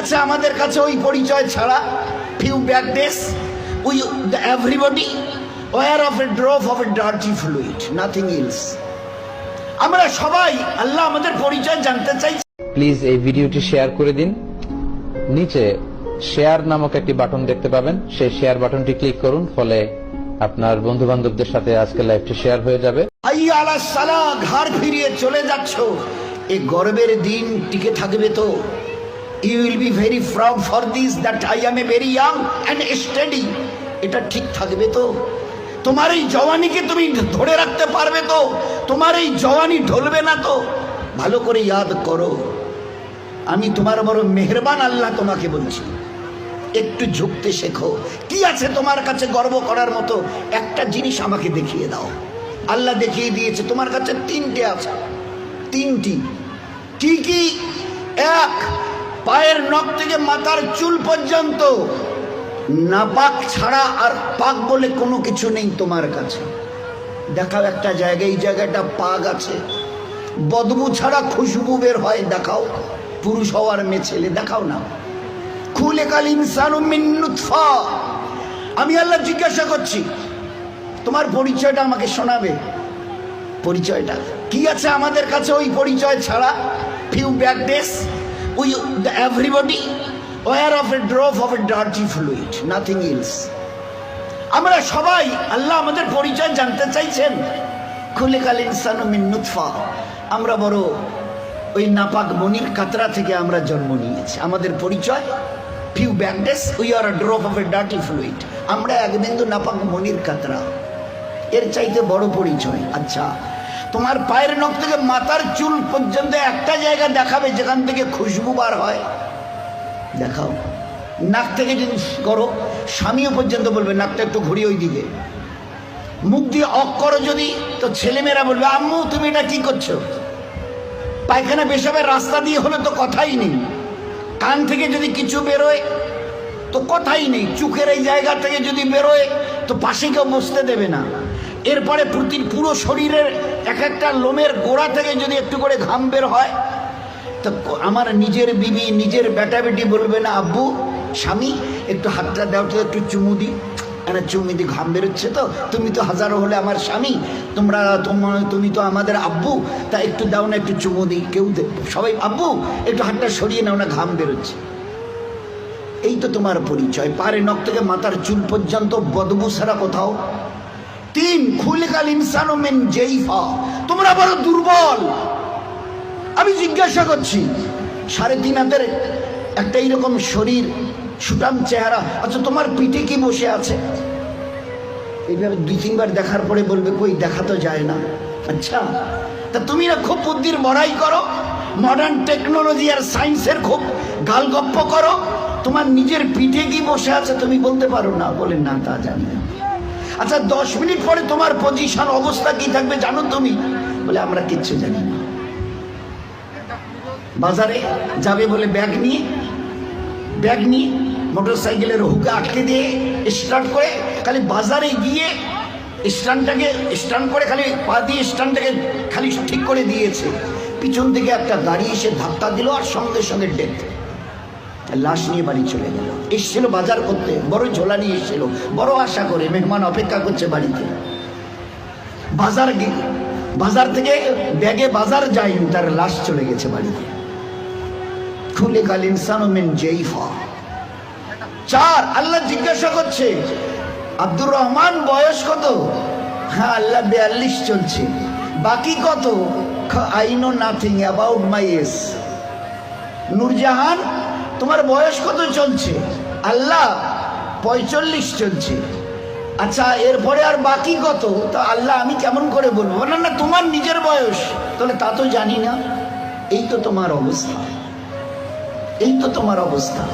আছে আমাদের কাছে ওই পরিচয় ছাড়া few back days we everybody were of a drop of a dirty fluid nothing else আমরা সবাই আল্লাহ আমাদের পরিচয় জানতে চাই। প্লিজ এই ভিডিওটি শেয়ার করে দিন। নিচে শেয়ার নামক একটি বাটন দেখতে পাবেন। সেই শেয়ার বাটনটি ক্লিক করুন ফলে আপনার বন্ধু বান্ধবদের সাথে আজকে লাইভটি শেয়ার হয়ে যাবে। আলা সালা ঘর ফিরিয়ে চলে যাচ্ছ। এই গর্বের দিন টিকে থাকবে তো। You will be very proud for this that I am a very young and study এটা ঠিক থাকবে তো? তোমার এই জওয়ানিকে তুমি ধরে রাখতে পারবে তো? তোমার এই জওয়ানি ঢলবে না তো? ভালো করে ইয়াদ করো। আমি তোমার বড় মেহরবান আল্লাহ তোমাকে বলছি। একটু ঝুঁকতে শেখো। কি আছে তোমার কাছে গর্ব করার মতো? একটা জিনিস আমাকে দেখিয়ে দাও। আল্লাহ দেখিয়ে দিয়েছে, তোমার কাছে তিনটে আছে। তিনটি। কি কি? এক পায়ের নখ থেকে মাথার চুল পর্যন্ত নাপাক ছাড়া আর পাক বলে কোনো কিছু নেই তোমার কাছে। দেখাও একটা জায়গায় এই জায়গাটা পাক আছে। বদবু ছাড়া খুশবু বের হয়, দেখাও। পুরুষ হওয়ার মেয়ে ছেলে, দেখাও না। খুলে কাল ইনসানু মিন নুতফা আমি আল্লাহ জিজ্ঞাসা করছি, তোমার পরিচয়টা আমাকে শোনাবে? পরিচয়টা। কি আছে আমাদের কাছে ওই পরিচয় ছাড়া? Few back days we everybody were of a drop of a dirty fluid nothing else আমরা সবাই আল্লাহ আমাদের পরিচয় জানতে চাইছেন। খুলে কাল ইনসানু মিন নুতফা। আমরা বড় ওই নাপাক মনির কাতরা থেকে আমরা জন্ম নিয়েছি। আমাদের পরিচয় few back days we are drop of a dirty fluid আমরা এক বিন্দু নাপাক মনির কাতরা। এর চাইতে বড় পরিচয় আচ্ছা তোমার পায়ের নখ থেকে মাথার চুল পর্যন্ত একটা জায়গা দেখাবে, যেখান থেকে খুশবু বার হয়। দেখাও। নাক থেকে যদি করো, স্বামীও পর্যন্ত বলবে, নাকটা একটু ঘুরিয়ে ওই দিকে। মুখ দিয়ে অক করো যদি, তো ছেলেমেয়েরা বলবে, আম্মু, তুমি এটা কি করছ? পায়খানা পেশাবের রাস্তা দিয়ে হলে তো কথাই নেই। কান থেকে যদি কিছু বেরোয়, তো কথাই নেই। চোখের এই জায়গা থেকে যদি বেরোয়, তো পাশে কেউ বসতে দেবে না। এরপরে প্রতি পুরো শরীরের এক একটা লোমের গোড়া থেকে যদি একটু করে ঘাম বের হয়, তো আমার নিজের বিবি, নিজের বেটা বেটি বলবে না, আব্বু, স্বামী, একটু হাতটা দাও তো, একটু চুমু দিই একটা চুমু দি ঘাম বেরোচ্ছে তো, তুমি তো হাজারো হলে আমার স্বামী, তোমরা তোমার তুমি তো আমাদের আব্বু, তা একটু দাও না, একটু চুমু দিই কেউ সবাই, আব্বু, একটু হাতটা সরিয়ে নাও না, ঘাম বেরোচ্ছে। এই তো তোমার পরিচয় পারে নখ থেকে মাথার চুল পর্যন্ত বদবু ছাড়া কোথাও তিন খুলিকাল ইনসান মেন জেইফা। তোমরা বড় দুর্বল। আমি জিজ্ঞাসা করছি, সাড়ে তিন হাতের একটা এইরকম শরীর সুটাম চেহারা আচ্ছা তোমার পিঠে কি বসে আছে? এইভাবে দুই তিনবার দেখার পরে বলবে, কই, দেখা তো যায় না। আচ্ছা তা তুমি না খুব বুদ্ধির বড়াই করো মডার্ন টেকনোলজি আর সায়েন্সের খুব গালগপ্প করো। তোমার নিজের পিঠে কি বসে আছে তুমি বলতে পারো না। বলে, না, তা জানি না। আচ্ছা দশ মিনিট পরে তোমার পজিশন অবস্থা কি থাকবে জানো তুমি? বলে, আমরা কিচ্ছু জানি না। বাজারে যাবে বলে ব্যাগ নিয়ে ব্যাগ নিয়ে মোটর সাইকেলের হুকে আটকে দিয়ে স্টার্ট করে খালি বাজারে গিয়ে স্ট্যান্ডটাকে স্ট্যান্ড করে খালি পা দিয়ে স্ট্যান্ডটাকে খালি ঠিক করে দিয়েছে। পিছন থেকে একটা গাড়ি এসে ধাক্কা দিল আর সঙ্গে সঙ্গে ডেথ লাশ নিয়ে বাড়ি চলে গেল। এসছিল বাজার করতে। বড় ঝোলা নিয়ে এসছিল। বড় আশা করে মেহমান অপেক্ষা করছে বাড়িতে। বাজার বাজার থেকে ব্যাগে বাজার যায়নি, তার লাশ চলে গেছে বাড়িতে। খুলে কাল ইনসান জেইফা চার, আল্লাহ জিজ্ঞাসা করছে, আব্দুর রহমান বয়স কত? হ্যাঁ আল্লাহ বিয়াল্লিশ চলছে। বাকি কত? I know nothing about my ace. Nurjahan তোমার বয়স কত চলছে? আল্লাহ, পঁয়চল্লিশ চলছে। আচ্ছা এরপরে আর বাকি কত? তা আল্লাহ, আমি কেমন করে বলব? না না, তোমার নিজের বয়স। তাহলে তা তো জানি না। এই তো তোমার অবস্থা। এই তো তোমার অবস্থা।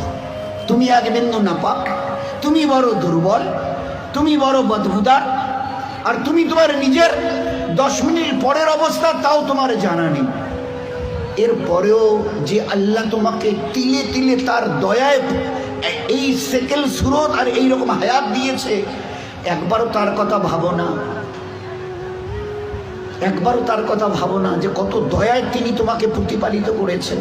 তুমি এক বিন্দু নাপাক, তুমি বড় দুর্বল, তুমি বড় বদবুদার আর তুমি তোমার নিজের দশ মিনিট পরের অবস্থা, তাও তোমার জানা নেই। এরপরেও যে আল্লাহ তোমাকে তিলে তিলে তার দয়ায় এই সেকেল সুরত আর এই রকম হায়াত দিয়েছে, একবারও তার কথা ভাবো না। একবারও তার কথা ভাবো না যে কত দয়ায় তিনি তোমাকে প্রতিপালিত করেছেন।